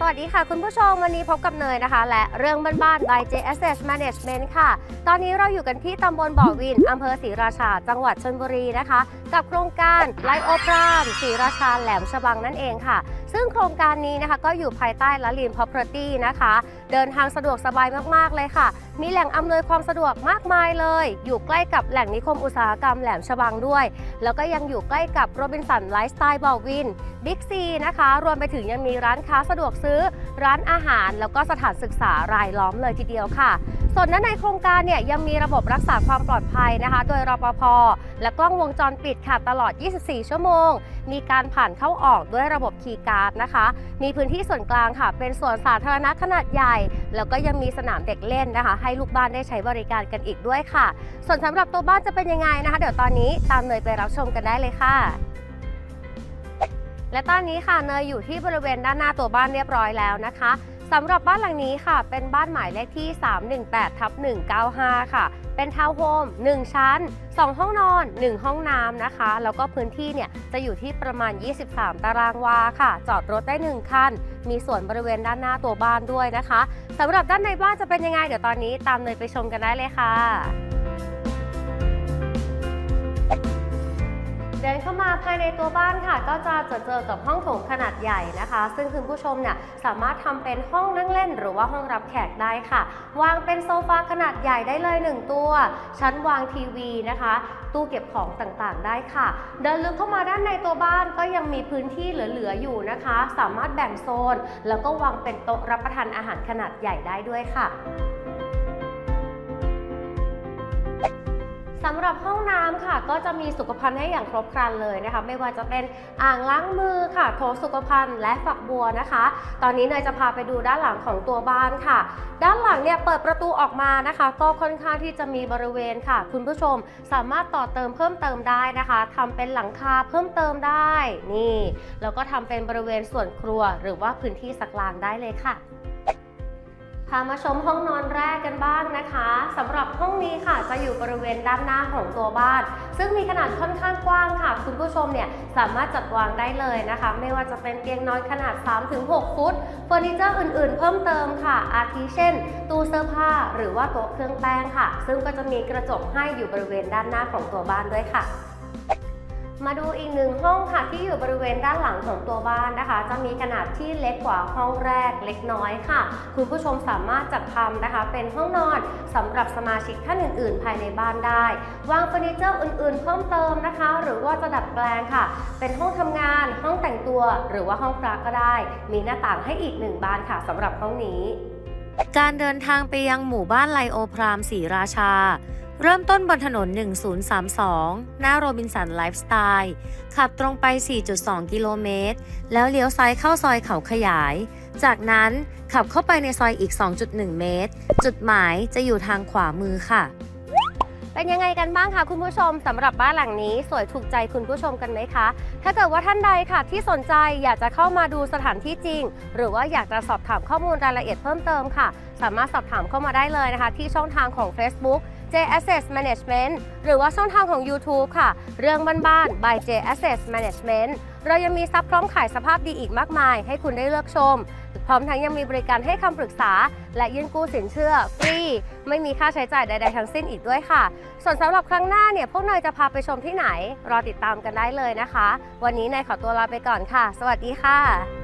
สวัสดีค่ะ คุณผู้ชมวันนี้พบกับเนยนะคะ และเรื่องบ้านๆ by JSS Management ค่ะ ตอนนี้เราอยู่กันที่ตำบลบ่อวินอำเภอศรีราชา จังหวัดชลบุรีนะคะ กับโครงการไลโอพรามศรีราชาแหลมฉบังนั่นเองค่ะซึ่งโครงการนี้นะคะก็อยู่ภายใต้ละลีน Property นะคะ เดินทางสะดวกสบายมากๆเลยค่ะ มีแหล่งอำนวยความสะดวกมากมายเลย อยู่ใกล้กับแหล่งนิคมอุตสาหกรรมแหลมฉบังด้วย แล้วก็ยังอยู่ใกล้กับโรบินสันไลฟ์สไตล์บอวินบิ๊กซีนะคะ รวมไปถึงยังมีร้านค้าสะดวกซื้อ ร้านอาหาร แล้วก็สถานศึกษารายล้อมเลยทีเดียวค่ะ ส่วนด้นในโครงการเนี่ยยังมีระบบรักษาความปลอดภัยนะคะ โดยรปภและกล้องวงจรปิดค่ะตลอด 24 ชั่วโมง มีการผ่านเข้าออกด้วยระบบคีย์การ์ดนะคะ มีพื้นที่ส่วนกลางค่ะ เป็นสวนสาธารณะขนาดใหญ่ แล้วก็ยังมีสนามเด็กเล่นนะคะ ให้ลูกบ้านได้ใช้บริการกันอีกด้วยค่ะ ส่วนสำหรับตัวบ้านจะเป็นยังไงนะคะ เดี๋ยวตอนนี้ตามเนยไปรับชมกันได้เลยค่ะ และตอนนี้ค่ะเนยอยู่ที่บริเวณด้านหน้าตัวบ้านเรียบร้อยแล้วนะคะสำหรับบ้านหลังนี้ค่ะ เป็นบ้านหมายเลขที่ 318ทับ195 ค่ะ เป็นทาวน์โฮม 1 ชั้น 2 ห้องนอน 1 ห้องน้ำนะคะ แล้วก็พื้นที่เนี่ยจะอยู่ที่ประมาณ 23 ตารางวาค่ะ จอดรถได้ 1 คัน มีส่วนบริเวณด้านหน้าตัวบ้านด้วยนะคะสำหรับด้านในบ้านจะเป็นยังไง เดี๋ยวตอนนี้ตามเนยไปชมกันได้เลยค่ะ ภายในตัวบ้านค่ะ ก็จะเจอเจอกับห้องโถงขนาดใหญ่นะคะ ซึ่งคุณผู้ชมเนี่ยสามารถทำเป็นห้องนั่งเล่น หรือว่าห้องรับแขกได้ค่ะ วางเป็นโซฟาขนาดใหญ่ได้เลย 1 ตัว ชั้นวางทีวีนะคะ ตู้เก็บของต่างๆได้ค่ะ เดินลึกเข้ามาด้านในตัวบ้านก็ยังมีพื้นที่เหลือๆอยู่นะคะ สามารถแบ่งโซน แล้วก็วางเป็นโต๊ะรับประทานอาหารขนาดใหญ่ได้ด้วยค่ะ สำหรับห้องน้ำค่ะ ก็จะมีสุขภัณฑ์ให้อย่างครบครันเลยนะคะ ไม่ว่าจะเป็นอ่างล้างมือค่ะโถสุขภัณฑ์และฝักบัวนะคะ ตอนนี้เนยจะพาไปดูด้านหลังของตัวบ้านค่ะ ด้านหลังเนี่ยเปิดประตูออกมานะคะ ก็ค่อนข้างที่จะมีบริเวณค่ะ คุณผู้ชมสามารถต่อเติมเพิ่มเติมได้นะคะทำเป็นหลังคาเพิ่มเติมได้นี่แล้วก็ทำเป็นบริเวณส่วนครัว หรือว่าพื้นที่สักลางได้เลยค่ะ พามาชมห้องนอนแรกกันบ้างนะคะสำหรับห้องนี้ค่ะจะอยู่บริเวณด้านหน้าของตัวบ้าน ซึ่งมีขนาดค่อนข้างกว้างค่ะ คุณผู้ชมเนี่ยสามารถจัดวางได้เลยนะคะ ไม่ว่าจะเป็นเตียงนอนขนาด 3-6 ฟุตเฟอร์นิเจอร์อื่นๆ เพิ่มเติมค่ะ อาทิเช่น ตู้เสื้อผ้าหรือว่าโต๊ะเครื่องแป้งค่ะ ซึ่งก็จะมีกระจกให้อยู่บริเวณด้านหน้าของตัวบ้านด้วยค่ะ มาดูอีกหนึ่งห้องค่ะที่อยู่บริเวณด้านหลังของตัวบ้านนะคะ จะมีขนาดที่เล็กกว่าห้องแรกเล็กน้อยค่ะ คุณผู้ชมสามารถจัดทำนะคะ เป็นห้องนอนสำหรับสมาชิกท่านอื่น ๆ ภายในบ้านได้ วางเฟอร์นิเจอร์อื่น ๆ เพิ่มเติมนะคะ หรือว่าจะดัดแปลงค่ะ เป็นห้องทำงาน ห้องแต่งตัว หรือว่าห้องพระก็ได้ มีหน้าต่างให้อีกหนึ่งบานค่ะสำหรับห้องนี้ การเดินทางไปยังหมู่บ้านไลโอพรามศรีราชา เริ่มต้นบนถนน 1032 หน้าโรบินสันไลฟ์สไตล์ ขับตรงไป 4.2 กิโลเมตร แล้วเลี้ยวซ้ายเข้าซอยเขาขยาย จากนั้นขับเข้าไปในซอยอีก 2.1 เมตร จุดหมายจะอยู่ทางขวามือค่ะ เป็นยังไงกันบ้างคะคุณผู้ชมสำหรับบ้านหลังนี้ สวยถูกใจคุณผู้ชมกันไหมคะ ถ้าเกิดว่าท่านใดค่ะที่สนใจอยากจะเข้ามาดูสถานที่จริง หรือว่าอยากจะสอบถามข้อมูลรายละเอียดเพิ่มเติมค่ะ สามารถสอบถามเข้ามาได้เลยนะคะ ที่ช่องทางของ Facebook J Assets Management หรือว่าช่องทางของ YouTube ค่ะ เรื่องบ้านๆ by J Assets Management เรายังมีซับพร้อมขายสภาพดีอีกมากมาย ให้คุณได้เลือกชม พร้อมทั้งยังมีบริการให้คำปรึกษา และยื่นกู้สินเชื่อ ฟรี ไม่มีค่าใช้จ่ายใด ๆ ทั้งสิ้นอีกด้วยค่ะ ส่วนสำหรับครั้งหน้าเนี่ยพวกนายจะพาไปชมที่ไหน รอติดตามกันได้เลยนะคะ วันนี้นายขอตัวลาไปก่อนค่ะ สวัสดีค่ะ